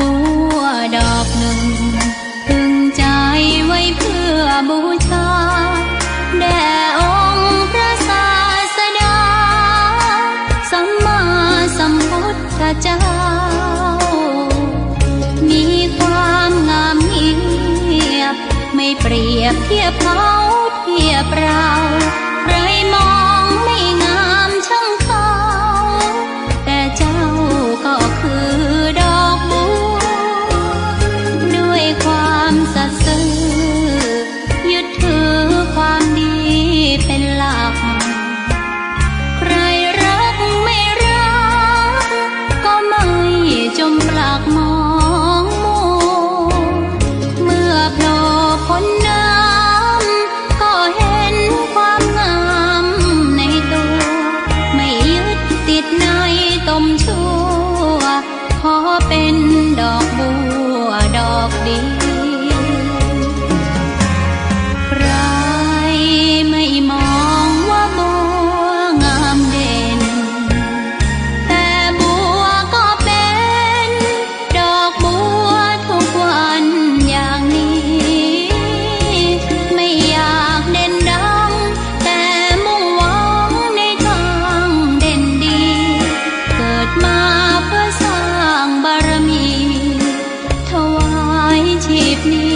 บัวดอกหนึ่งตึงใจไว้เพื่อบูชาแด่องค์พระศาสดา สัมมาสัมพุทธเจ้า มีความงามเงียบ ไม่เปรียบเทียบเขาเทียบ ตมชั่วขอเป็น keep me